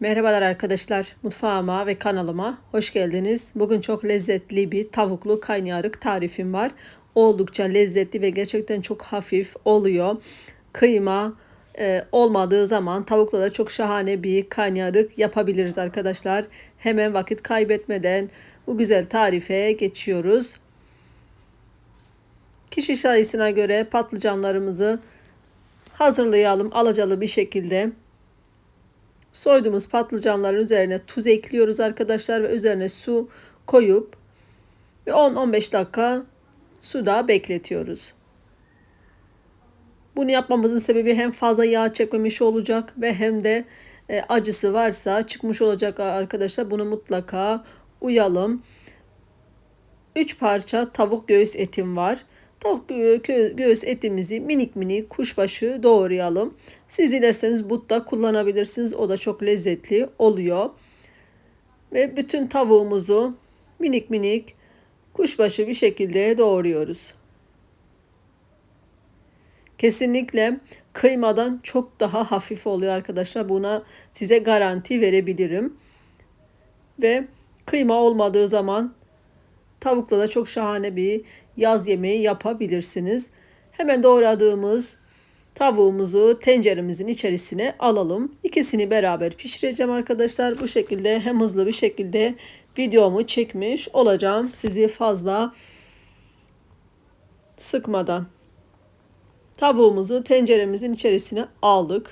Merhabalar arkadaşlar, mutfağıma ve kanalıma hoş geldiniz. Bugün çok lezzetli bir tavuklu kaynarık tarifim var. Oldukça lezzetli ve gerçekten çok hafif oluyor. Kıyma e, olmadığı zaman tavukla da çok şahane bir kaynarık yapabiliriz arkadaşlar. Hemen vakit kaybetmeden bu güzel tarife geçiyoruz. Kişi sayısına göre patlıcanlarımızı hazırlayalım alacalı bir şekilde. Soyduğumuz patlıcanların üzerine tuz ekliyoruz arkadaşlar ve üzerine su koyup ve 10-15 dakika suda bekletiyoruz. Bunu yapmamızın sebebi hem fazla yağ çekmemiş olacak ve hem de e, acısı varsa çıkmış olacak arkadaşlar. Bunu mutlaka uyalım. 3 parça tavuk göğüs etim var. Tavuk göğüs etimizi minik minik kuşbaşı doğrayalım. Siz dilerseniz but da kullanabilirsiniz. O da çok lezzetli oluyor. Ve bütün tavuğumuzu minik minik kuşbaşı bir şekilde doğruyoruz. Kesinlikle kıymadan çok daha hafif oluyor arkadaşlar. Buna size garanti verebilirim. Ve kıyma olmadığı zaman tavukla da çok şahane bir yaz yemeği yapabilirsiniz. Hemen doğradığımız tavuğumuzu tenceremizin içerisine alalım. İkisini beraber pişireceğim arkadaşlar. Bu şekilde hem hızlı bir şekilde videomu çekmiş olacağım. Sizi fazla sıkmadan. Tavuğumuzu tenceremizin içerisine aldık.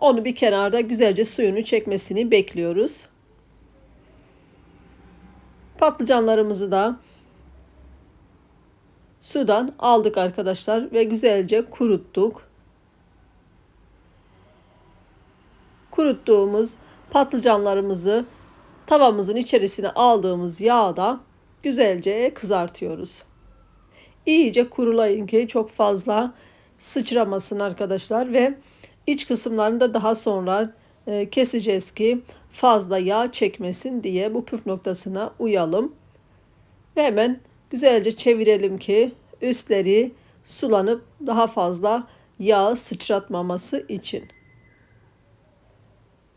Onu bir kenarda güzelce suyunu çekmesini bekliyoruz. Patlıcanlarımızı da sudan aldık arkadaşlar ve güzelce kuruttuk. Kuruttuğumuz patlıcanlarımızı tavamızın içerisine aldığımız yağda güzelce kızartıyoruz. İyice kurulayın ki çok fazla sıçramasın arkadaşlar ve iç kısımlarını da daha sonra e, keseceğiz ki fazla yağ çekmesin diye bu püf noktasına uyalım. Ve hemen güzelce çevirelim ki üstleri sulanıp daha fazla yağ sıçratmaması için.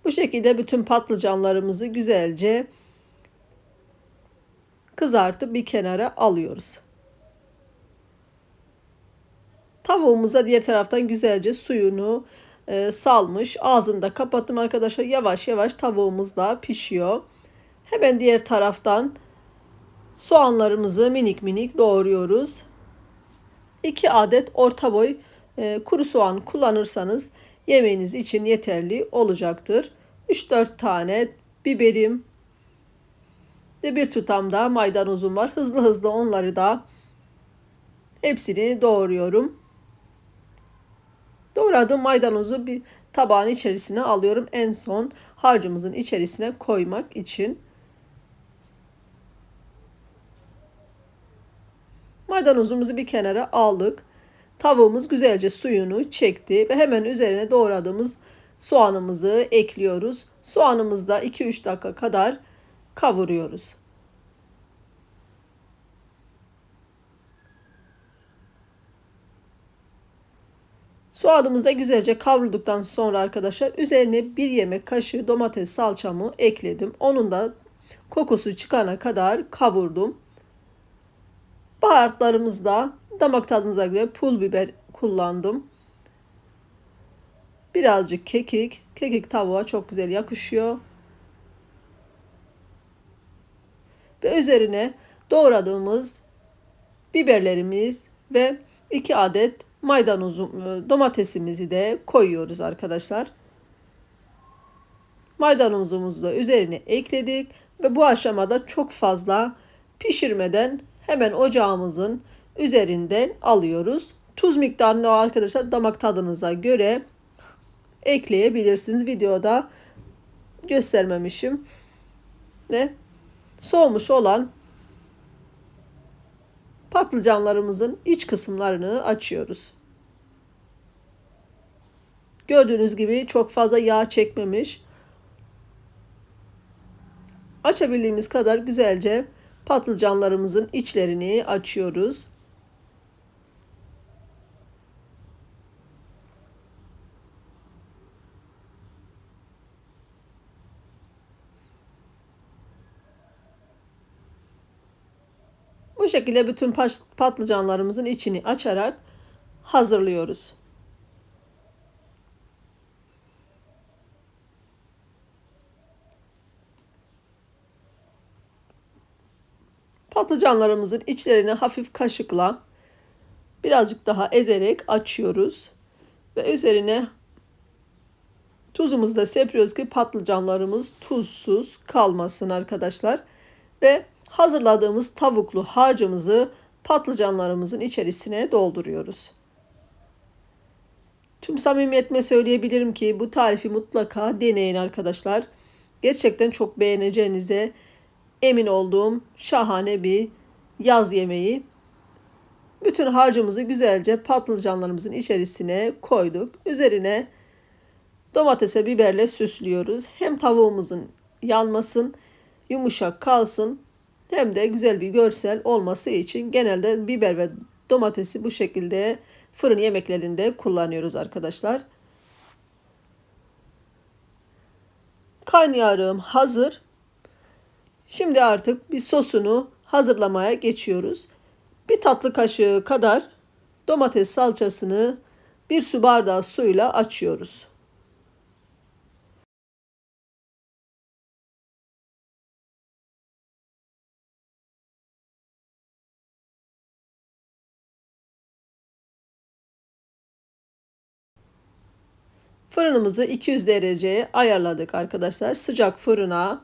Bu şekilde bütün patlıcanlarımızı güzelce kızartıp bir kenara alıyoruz. Tavuğumuza diğer taraftan güzelce suyunu e, salmış. Ağzını da kapattım arkadaşlar. Yavaş yavaş tavuğumuz da pişiyor. Hemen diğer taraftan soğanlarımızı minik minik doğruyoruz. 2 adet orta boy e, kuru soğan kullanırsanız yemeğiniz için yeterli olacaktır. 3-4 tane biberim ve bir tutam da maydanozum var. Hızlı hızlı onları da hepsini doğruyorum. Doğradığım maydanozu bir tabağın içerisine alıyorum. En son harcımızın içerisine koymak için. Maydanozumuzu bir kenara aldık. Tavuğumuz güzelce suyunu çekti ve hemen üzerine doğradığımız soğanımızı ekliyoruz. Soğanımızı da 2-3 dakika kadar kavuruyoruz. Soğanımız da güzelce kavrulduktan sonra arkadaşlar üzerine bir yemek kaşığı domates salçamı ekledim. Onun da kokusu çıkana kadar kavurdum. Baharatlarımızda damak tadınıza göre pul biber kullandım. Birazcık kekik. Kekik tavuğa çok güzel yakışıyor. Ve üzerine doğradığımız biberlerimiz ve 2 adet maydanozum, e, domatesimizi de koyuyoruz arkadaşlar. Maydanozumuzu da üzerine ekledik ve bu aşamada çok fazla pişirmeden hemen ocağımızın üzerinden alıyoruz. Tuz miktarını arkadaşlar damak tadınıza göre ekleyebilirsiniz. Videoda göstermemişim. Ve soğumuş olan patlıcanlarımızın iç kısımlarını açıyoruz. Gördüğünüz gibi çok fazla yağ çekmemiş. Açabildiğimiz kadar güzelce patlıcanlarımızın içlerini açıyoruz. Bu şekilde bütün patlıcanlarımızın içini açarak hazırlıyoruz. Patlıcanlarımızın içlerini hafif kaşıkla birazcık daha ezerek açıyoruz ve üzerine tuzumuzu da sepiyoruz ki patlıcanlarımız tuzsuz kalmasın arkadaşlar. Ve hazırladığımız tavuklu harcımızı patlıcanlarımızın içerisine dolduruyoruz. Tüm samimiyetle söyleyebilirim ki bu tarifi mutlaka deneyin arkadaşlar. Gerçekten çok beğeneceğinize emin olduğum şahane bir yaz yemeği. Bütün harcımızı güzelce patlıcanlarımızın içerisine koyduk. Üzerine domates ve biberle süslüyoruz. Hem tavuğumuzun yanmasın, yumuşak kalsın hem de güzel bir görsel olması için genelde biber ve domatesi bu şekilde fırın yemeklerinde kullanıyoruz arkadaşlar. Kaynayarım hazır. Şimdi artık bir sosunu hazırlamaya geçiyoruz. Bir tatlı kaşığı kadar domates salçasını bir su bardağı suyla açıyoruz. Fırınımızı 200 dereceye ayarladık arkadaşlar. Sıcak fırına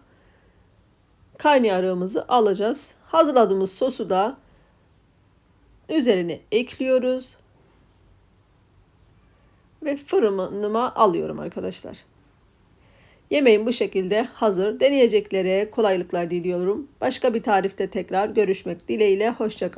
kaynarığımızı alacağız. Hazırladığımız sosu da üzerine ekliyoruz. Ve fırınıma alıyorum arkadaşlar. Yemeğim bu şekilde hazır. Deneyeceklere kolaylıklar diliyorum. Başka bir tarifte tekrar görüşmek dileğiyle. Hoşçakalın.